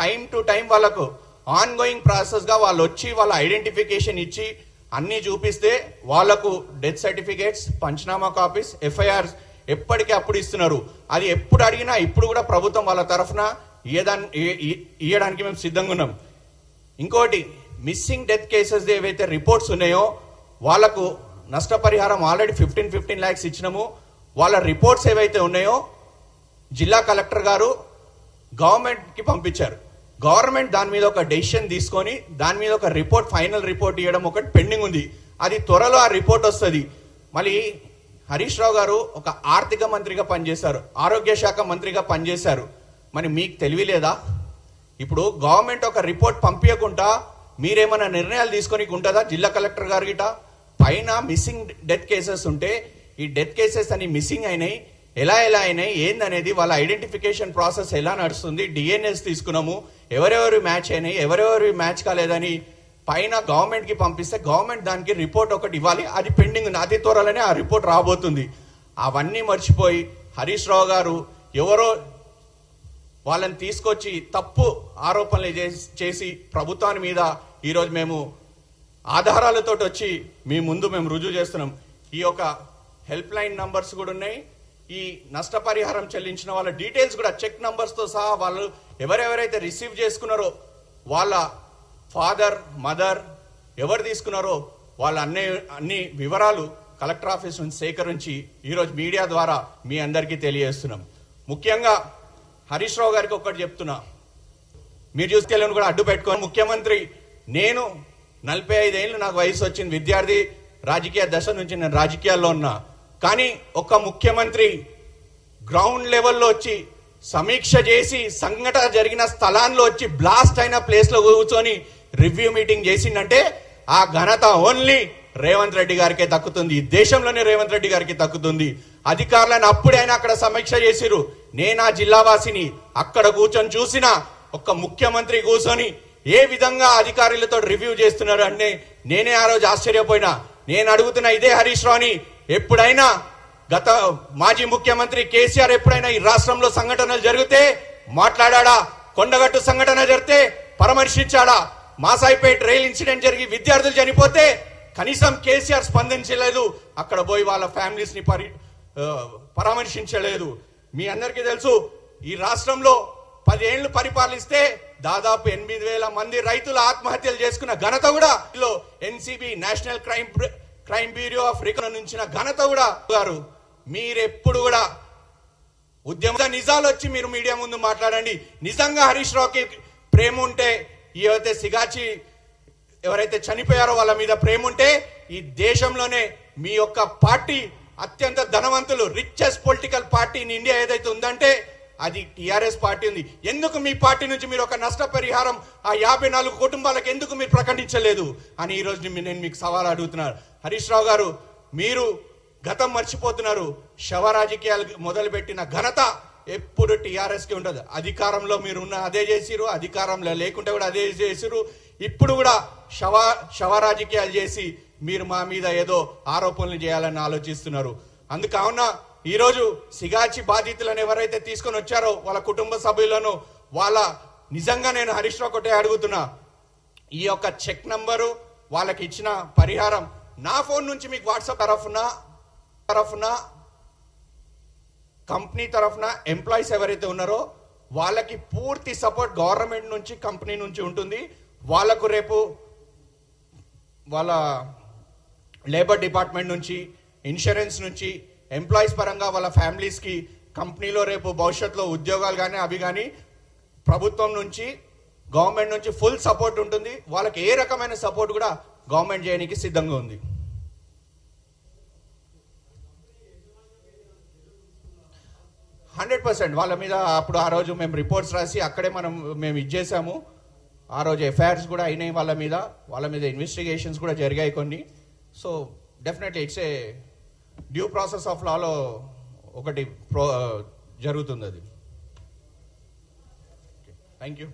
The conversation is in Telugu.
టైం టు టైం వాళ్ళకు ఆన్ గోయింగ్ ప్రాసెస్గా వాళ్ళు వచ్చి వాళ్ళ ఐడెంటిఫికేషన్ ఇచ్చి అన్నీ చూపిస్తే వాళ్ళకు డెత్ సర్టిఫికేట్స్ పంచనామా కాపీస్ ఎఫ్ఐఆర్స్ ఎప్పటికీ అప్పుడు ఇస్తున్నారు. అది ఎప్పుడు అడిగినా ఇప్పుడు కూడా ప్రభుత్వం వాళ్ళ తరఫున ఇవ్వడానికి ఇయ్యడానికి మేము సిద్ధంగా ఉన్నాం. ఇంకోటి మిస్సింగ్ డెత్ కేసెస్ ఏవైతే రిపోర్ట్స్ ఉన్నాయో వాళ్ళకు నష్టపరిహారం ఆల్రెడీ ఫిఫ్టీన్ ఫిఫ్టీన్ ల్యాక్స్ ఇచ్చినాము. వాళ్ళ రిపోర్ట్స్ ఏవైతే ఉన్నాయో జిల్లా కలెక్టర్ గారు గవర్నమెంట్కి పంపించారు. గవర్నమెంట్ దాని మీద ఒక డెసిషన్ తీసుకొని దాని మీద ఒక రిపోర్ట్ ఫైనల్ రిపోర్ట్ ఇవ్వడం ఒకటి పెండింగ్ ఉంది. అది త్వరలో ఆ రిపోర్ట్ వస్తుంది. మళ్ళీ హరీష్ రావు గారు ఒక ఆర్థిక మంత్రిగా పనిచేశారు ఆరోగ్య శాఖ మంత్రిగా పనిచేశారు. మరి మీకు తెలివిలేదా? ఇప్పుడు గవర్నమెంట్ ఒక రిపోర్ట్ పంపించకుండా మీరేమైనా నిర్ణయాలు తీసుకొని ఉంటుందా జిల్లా కలెక్టర్ గారు గిట? పైన మిస్సింగ్ డెత్ కేసెస్ ఉంటే ఈ డెత్ కేసెస్ అని మిస్సింగ్ అయినాయి. ఎలా ఎలా అయినాయి ఏందనేది వాళ్ళ ఐడెంటిఫికేషన్ ప్రాసెస్ ఎలా నడుస్తుంది డిఎన్ఎస్ తీసుకున్నాము ఎవరెవరు మ్యాచ్ అయినాయి ఎవరెవరు మ్యాచ్ కాలేదని పైన గవర్నమెంట్కి పంపిస్తే గవర్నమెంట్ దానికి రిపోర్ట్ ఒకటి ఇవ్వాలి. అది పెండింగ్ ఉంది. అతి త్వరలోనే ఆ రిపోర్ట్ రాబోతుంది. అవన్నీ మర్చిపోయి హరీష్ రావు గారు ఎవరో వాళ్ళని తీసుకొచ్చి తప్పు ఆరోపణలు చేసి- చేసి ప్రభుత్వాన్ని మీద ఈరోజు మేము ఆధారాలతో వచ్చి మీ ముందు మేము రుజువు చేస్తున్నాం. ఈ యొక్క హెల్ప్ లైన్ నంబర్స్ కూడా ఉన్నాయి. ఈ నష్టపరిహారం చెల్లించిన వాళ్ళ డీటెయిల్స్ కూడా చెక్ నంబర్స్తో సహా వాళ్ళు ఎవరెవరైతే రిసీవ్ చేసుకున్నారో వాళ్ళ ఫాదర్ మదర్ ఎవరు తీసుకున్నారో వాళ్ళ అన్ని అన్ని వివరాలు కలెక్టర్ ఆఫీస్ నుంచి సేకరించి ఈరోజు మీడియా ద్వారా మీ అందరికీ తెలియజేస్తున్నాం. ముఖ్యంగా హరీష్ రావు గారికి ఒక్కటి చెప్తున్నా. మీరు చూసుకెళ్ళని కూడా అడ్డు పెట్టుకొని ముఖ్యమంత్రి నేను నలభై ఐదేళ్ళు నాకు వయసు వచ్చింది. విద్యార్థి రాజకీయ దశ నుంచి నేను రాజకీయాల్లో ఉన్నా. కానీ ఒక ముఖ్యమంత్రి గ్రౌండ్ లెవెల్లో వచ్చి సమీక్ష చేసి సంఘటన జరిగిన స్థలాల్లో వచ్చి బ్లాస్ట్ అయిన ప్లేస్లో కూర్చొని రివ్యూ మీటింగ్ చేసిందంటే ఆ ఘనత ఓన్లీ రేవంత్ రెడ్డి గారికే దక్కుతుంది. ఈ దేశంలోనే రేవంత్ రెడ్డి గారికి దక్కుతుంది. అధికారులను అప్పుడైనా అక్కడ సమీక్ష చేసిరు నేను ఆ జిల్లావాసిని అక్కడ కూర్చొని చూసిన ఒక ముఖ్యమంత్రి కూర్చొని ఏ విధంగా అధికారులతో రివ్యూ చేస్తున్నారు అంటే నేనే ఆ రోజు ఆశ్చర్యపోయినా. నేను అడుగుతున్న ఇదే హరీష్ రావుని ఎప్పుడైనా గత మాజీ ముఖ్యమంత్రి కేసీఆర్ ఎప్పుడైనా ఈ రాష్ట్రంలో సంఘటనలు జరిగితే మాట్లాడా కొండగట్టు సంఘటన జరిగితే పరామర్శించాడా? మాసాయిపేట్ రైల్ ఇన్సిడెంట్ జరిగి విద్యార్థులు చనిపోతే కనీసం కేసీఆర్ స్పందించలేదు. అక్కడ పోయి వాళ్ళ ఫ్యామిలీస్ని పరి పరామర్శించలేదు. మీ అందరికీ తెలుసు ఈ రాష్ట్రంలో పదేళ్ళు పరిపాలిస్తే దాదాపు ఎనిమిది వేల మంది రైతులు ఆత్మహత్యలు చేసుకున్న ఘనత కూడా NCB national crime crime bureau of record నుంచిన ఘనత కూడా గారు. మీరెప్పుడు కూడా ఉద్యమ నిజాలు వచ్చి మీరు మీడియా ముందు మాట్లాడండి. నిజంగా హరీష్ రావుకి ప్రేమ ఉంటే ఏవైతే సిగాచి ఎవరైతే చనిపోయారో వాళ్ళ మీద ప్రేమ ఉంటే ఈ దేశంలోనే మీ యొక్క పార్టీ అత్యంత ధనవంతులు richest political party in India ఏదైతే ఉందంటే అది టిఆర్ఎస్ పార్టీ ఉంది. ఎందుకు మీ పార్టీ నుంచి మీరు ఒక నష్టపరిహారం ఆ యాభై నాలుగు కుటుంబాలకు ఎందుకు మీరు ప్రకటించలేదు? అని ఈరోజు నేను మీకు సవాల్ అడుగుతున్నాను హరీష్ రావు గారు మీరు గతం మర్చిపోతున్నారు. శవ రాజకీయాలు మొదలుపెట్టిన ఘనత ఎప్పుడు టీఆర్ఎస్కి ఉండదు. అధికారంలో మీరు ఉన్న అదే చేసిరు అధికారంలో లేకుంటే కూడా అదే చేసిరు ఇప్పుడు కూడా శవ శవ రాజకీయాలు చేసి మీరు మా మీద ఏదో ఆరోపణలు చేయాలని ఆలోచిస్తున్నారు. అందుకావున ఈరోజు సిగాచి బాధితులను ఎవరైతే తీసుకొని వచ్చారో వాళ్ళ కుటుంబ సభ్యులను వాళ్ళ నిజంగా నేను హరీష్ రావు ఒకటే అడుగుతున్నా. ఈ యొక్క చెక్ నంబరు వాళ్ళకి ఇచ్చిన పరిహారం నా ఫోన్ నుంచి మీకు వాట్సాప్ తరఫున తరఫున కంపెనీ తరఫున ఎంప్లాయీస్ ఎవరైతే ఉన్నారో వాళ్ళకి పూర్తి సపోర్ట్ గవర్నమెంట్ నుంచి కంపెనీ నుంచి ఉంటుంది. వాళ్ళకు రేపు వాళ్ళ లేబర్ డిపార్ట్మెంట్ నుంచి ఇన్సూరెన్స్ నుంచి ఎంప్లాయీస్ పరంగా వాళ్ళ ఫ్యామిలీస్కి కంపెనీలో రేపు భవిష్యత్తులో ఉద్యోగాలు కానీ అవి కానీ ప్రభుత్వం నుంచి గవర్నమెంట్ నుంచి ఫుల్ సపోర్ట్ ఉంటుంది. వాళ్ళకి ఏ రకమైన సపోర్ట్ కూడా గవర్నమెంట్ చేయడానికి సిద్ధంగా ఉంది. హండ్రెడ్ పర్సెంట్ వాళ్ళ మీద అప్పుడు ఆ రోజు మేము రిపోర్ట్స్ రాసి అక్కడే మనం మేము ఇచ్చేసాము. ఆ రోజు ఎఫ్ఐఆర్స్ కూడా అయినాయి వాళ్ళ మీద. వాళ్ళ మీద ఇన్వెస్టిగేషన్స్ కూడా జరిగాయి కొన్ని. So definitely it's a due process of లాలో ఒకటి ప్రో జరుగుతుంది అది థ్యాంక్ యూ